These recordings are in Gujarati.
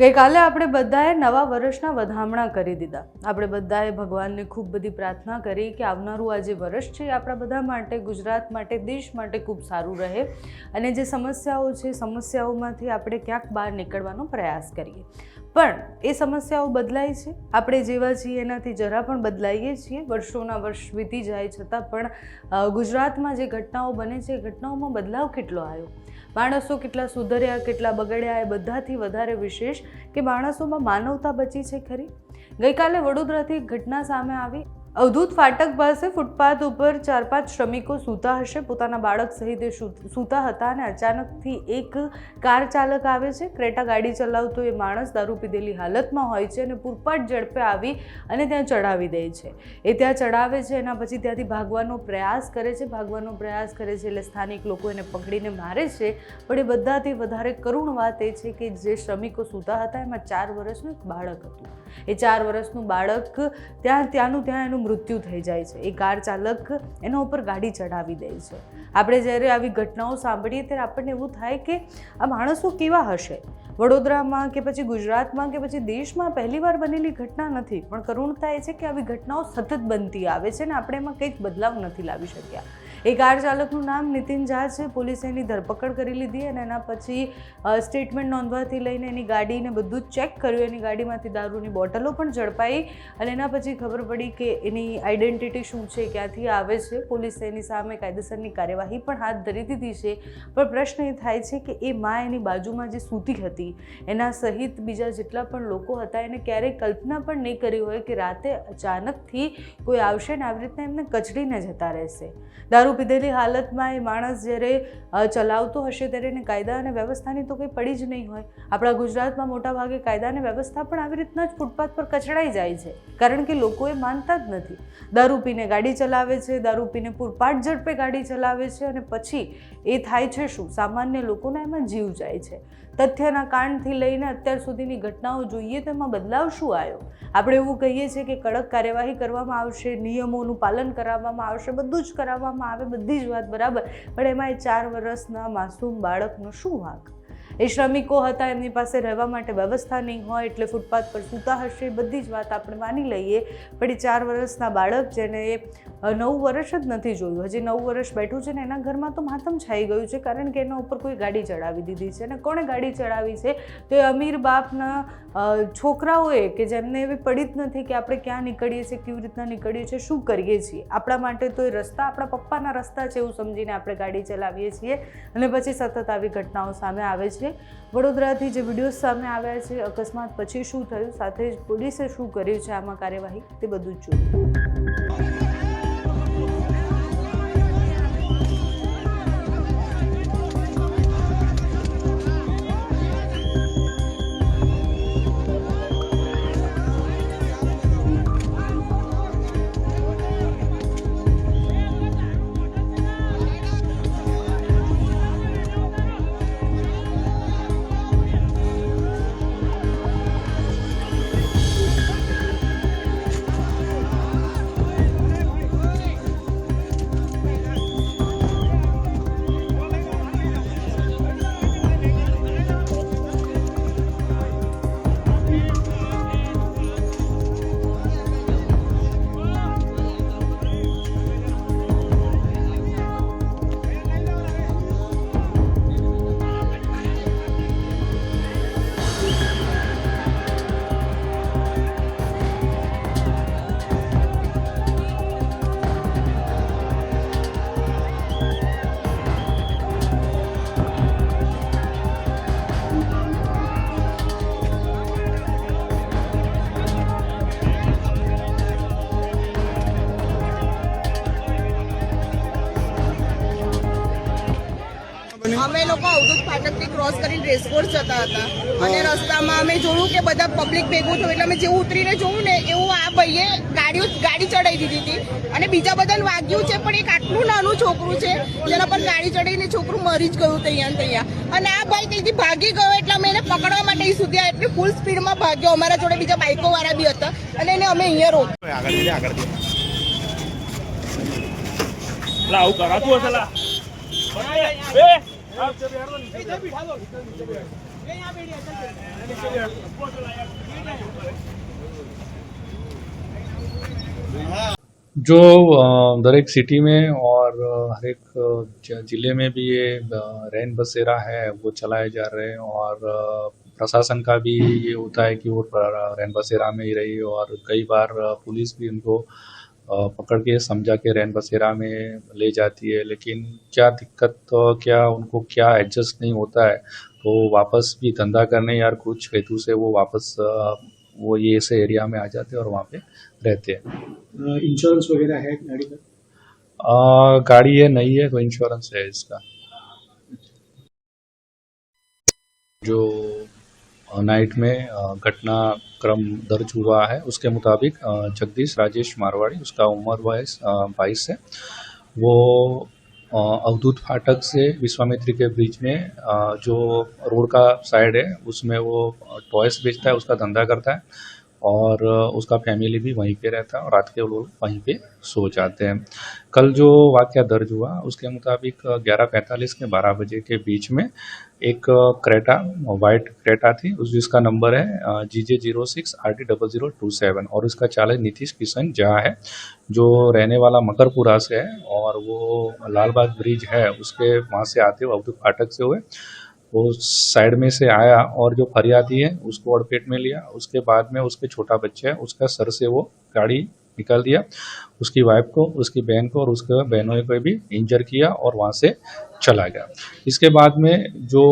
ગઈકાલે આપણે બધાએ નવા વર્ષના વધામણા કરી દીધા. આપણે બધાએ ભગવાનને ખૂબ બધી પ્રાર્થના કરી કે આવનારું આ જે વર્ષ છે એ આપણા બધા માટે, ગુજરાત માટે, દેશ માટે ખૂબ સારું રહે અને જે સમસ્યાઓ છે, સમસ્યાઓમાંથી આપણે ક્યાંક બહાર નીકળવાનો પ્રયાસ કરીએ. પણ એ સમસ્યાઓ બદલાય છે. આપણે જેવા છીએ એનાથી જરા પણ બદલાઈએ છીએ. વર્ષોના વર્ષ વીતી જાય છતાં પણ ગુજરાતમાં જે ઘટનાઓ બને છે, એ ઘટનાઓમાં બદલાવ કેટલો આવ્યો? માણસો કેટલા સુધર્યા, કેટલા બગડ્યા, એ બધાથી વધારે વિશેષ કે માણસોમાં માનવતા બચી છે ખરી? ગઈકાલે વડોદરાથી ઘટના સામે આવી. અવધૂત ફાટક પાસે ફૂટપાથ ઉપર ચાર પાંચ શ્રમિકો સૂતા હશે. પોતાના બાળક સહિત સૂતા હતા અને અચાનકથી એક કાર ચાલક આવે છે. ક્રેટા ગાડી ચલાવતો એ માણસ દારૂ પીધેલી હાલતમાં હોય છે અને પૂરપાટ ઝડપે આવી અને ત્યાં ચડાવી દે છે. એ ત્યાં ચડાવે છે, એના પછી ત્યાંથી ભાગવાનો પ્રયાસ કરે છે. ભાગવાનો પ્રયાસ કરે છે એટલે સ્થાનિક લોકો એને પકડીને મારે છે. પણ એ બધાથી વધારે કરુણ વાત એ છે કે જે શ્રમિકો સૂતા હતા, એમાં ચાર વર્ષનું એક બાળક હતું. એ ચાર વર્ષનું બાળક ત્યાં, ત્યાંનું ત્યાં એનું મૃત્યુ થઈ જાય છે. એ કાર ચાલક એના ઉપર ગાડી ચડાવી દે છે. આપણે જ્યારે આવી ઘટનાઓ સાંભળીએ ત્યારે આપણને એવું થાય કે આ માણસો કેવા હશે? વડોદરામાં કે પછી ગુજરાતમાં કે પછી દેશમાં પહેલીવાર બનેલી ઘટના નથી. પણ કરુણતા એ છે કે આવી ઘટનાઓ સતત બનતી આવે છે ને આપણે એમાં કંઈક બદલાવ નથી લાવી શક્યા. એ કાર ચાલકનું નામ નીતિન ઝા છે. પોલીસે એની ધરપકડ કરી લીધી અને એના પછી સ્ટેટમેન્ટ નોંધવાથી લઈને એની ગાડીને બધું ચેક કર્યું. એની ગાડીમાંથી દારૂની બોટલો પણ ઝડપાઈ અને એના પછી ખબર પડી કે એની આઈડેન્ટિટી શું છે, ક્યાંથી આવે છે. પોલીસે એની સામે કાયદેસરની કાર્યવાહી પણ હાથ ધરી દીધી છે. પણ પ્રશ્ન એ થાય છે કે એ મા એની બાજુમાં જે સૂતી હતી, એના સહિત બીજા જેટલા પણ લોકો હતા, એને ક્યારેય કલ્પના પણ નહીં કરી હોય કે રાતે અચાનકથી કોઈ આવશે ને આવી રીતના એમને કચડીને જતા રહેશે. દારૂ પીધેલી હાલતમાં એ માણસ જ્યારે ચલાવતો હશે ત્યારે એને કાયદા અને વ્યવસ્થાની તો કંઈ પડી જ નહીં હોય. આપણા ગુજરાતમાં મોટાભાગે કાયદા અને વ્યવસ્થા પણ આવી રીતના જ ફૂટપાથ પર કચડાઈ જાય છે. કારણ કે લોકો એ માનતા જ નથી. દારૂ પીને ગાડી ચલાવે છે, દારૂ પીને પૂરપાટ ઝડપે ગાડી ચલાવે છે અને પછી એ થાય છે શું? સામાન્ય લોકોના એમાં જીવ જાય છે. તથ્યના કાંડથી લઈને અત્યાર સુધીની ઘટનાઓ જોઈએ તો એમાં બદલાવ શું આવ્યો? આપણે એવું કહીએ છીએ કે કડક કાર્યવાહી કરવામાં આવશે, નિયમોનું પાલન કરાવવામાં આવશે, બધું જ કરાવવામાં આવે બધી જ વાત બરાબર. પણ એમાં એ ચાર વર્ષના માસૂમ બાળકનો શું વાંક? એ શ્રમિકો હતા, એમની પાસે રહેવા માટે વ્યવસ્થા નહીં હોય, એટલે ફૂટપાથ પર સૂતા હશે, બધી જ વાત આપણે માની લઈએ. પણ એ ચાર વર્ષના બાળક જેને નવ વર્ષ જ નથી જોયું. હજી નવ વર્ષ બેઠું છે ને એના ઘરમાં તો માતમ છાઈ ગયું છે કારણ કે એના ઉપર કોઈ ગાડી ચડાવી દીધી છે. અને કોણે ગાડી ચડાવી છે? તો એ અમીર બાપના છોકરાઓએ કે જેમને એવી પડી જ નથી કે આપણે ક્યાં નીકળીએ છીએ, કેવી રીતના નીકળીએ છીએ, શું કરીએ છીએ? આપણા માટે તો એ રસ્તા, આપણા પપ્પાના રસ્તા છે એવું સમજીને આપણે ગાડી ચલાવીએ છીએ. અને પછી સતત આવી ઘટનાઓ સામે આવે છે. વડોદરાથી જે વીડિયો સામે આવ્યા છે, અકસ્માત પછી શું થયું? સાથે જ પોલીસે શું કર્યું છે આમાં કાર્યવાહી? તે બધું જ જોયું. અમે લોકો અવધૂત ફાટકથી ક્રોસ કરીને રેસકોર્સ જતા હતા. અને રસ્તામાં અમે જોયું કે બધા પબ્લિક ભેગું થયું. એટલે અમે જેવું ઉતરીને જોયું ને એવું આ ભાઈએ ગાડીઓ ગાડી ચડાવી દીધી હતી. અને બીજા બધાને વાગ્યું છે પણ એક આટલું નાનું છોકરું છે જેના પર ગાડી ચડાવીને છોકરું મરી જ ગયું તૈયાર તૈયાર. અને આ ભાઈ ત્યાંથી ભાગી ગયો એટલે અમે એને પકડવા માટે સુધી એટલે ફૂલ સ્પીડમાં ભાગ્યો. અમારા જોડે બીજા બાઇકો વાળા બી હતા. અને એને અમે અહીંયા રોક जो दर एक सिटी में और हर एक ज़िले में भी ये रैन बसेरा है वो चलाए जा रहे हैं और प्रशासन का भी ये होता है कि वो रैन बसेरा में ही रही और कई बार पुलिस भी उनको पकड़ के समझा के रैन बसेरा में ले जाती है लेकिन क्या दिक्कत तो क्या उनको क्या एडजस्ट नहीं होता है? तो वापस भी धंधा करने या कुछ हेतु से वो वापस वो ये ऐसे एरिया में आ जाते हैं और वहाँ पे रहते हैं। इंश्योरेंस वगैरह है गाड़ी का? गाड़ी है नहीं है तो इंश्योरेंस है इसका। जो नाइट में घटनाक्रम घटना क्रम दर्ज हुआ है। उसके मुताबिक जगदीश राजेश मारवाड़ी, उसका उम्र वाइस बाईस है। वो अवधूत फाटक से विश्वामित्री के ब्रिज में जो रोड का साइड है, उसमें वो टॉयस बेचता है, उसका धंधा करता है। और उसका फैमिली भी वहीं पे रहता है और रात के लोग वहीं पे सो जाते हैं। कल जो वाक्य दर्ज हुआ, उसके मुताबिक ग्यारह पैंतालीस के बारह बजे के बीच में एक क्रेटा वाइट क्रेटा थी, उस जिसका नंबर है G J zero six R T double zero two seven और उसका चालक नीतीश किशन झा है, जो रहने वाला मकरपुरा से है और वो लालबाग ब्रिज है, उसके वहाँ से आते हुए अवधूत फाटक से हुए। वो साइड में से आया और जो फरियादी है उसको अड़पेट में लिया उसके बाद में उसके छोटा बच्चा है उसका सर से वो गाड़ी निकाल दिया। उसकी वाइफ को, उसकी बहन को और उसके बहनों को भी इंजर किया और वहाँ से चला गया। इसके बाद में जो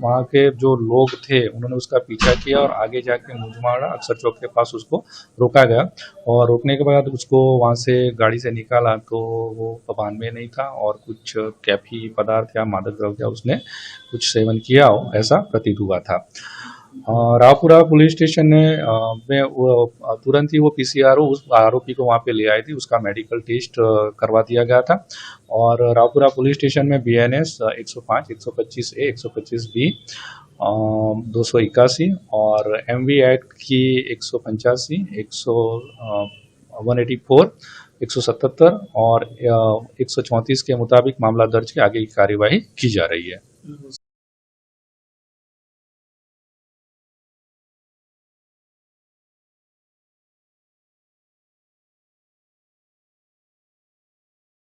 वहाँ के जो लोग थे, उन्होंने उसका पीछा किया और आगे जाके मुजमाड़ा अक्सर चौक के पास उसको रोका गया और रोकने के बाद उसको वहाँ से गाड़ी से निकाला तो वो पबान में नहीं था और कुछ कैफी पदार्थ या मादक द्रव्य उसने कुछ सेवन किया हो, ऐसा प्रतीत हुआ था। रावपुरा पुलिस स्टेशन ने में वो तुरंत ही वो पीसीआर उस आरोपी को वहाँ पे ले आई थी। उसका मेडिकल टेस्ट करवा दिया गया था। और रावपुरा पुलिस स्टेशन में बी एन एस एक सौ पाँच, एक सौ पच्चीस ए एक सौ पच्चीस बी दो सौ इक्यासी और एम वी एक्ट की एक सौ पंचासी, एक सौ वन एटी फोर एक सौ सतहत्तर और एक सौ चौंतीस के मुताबिक मामला दर्ज के आगे की कार्यवाही की जा रही है।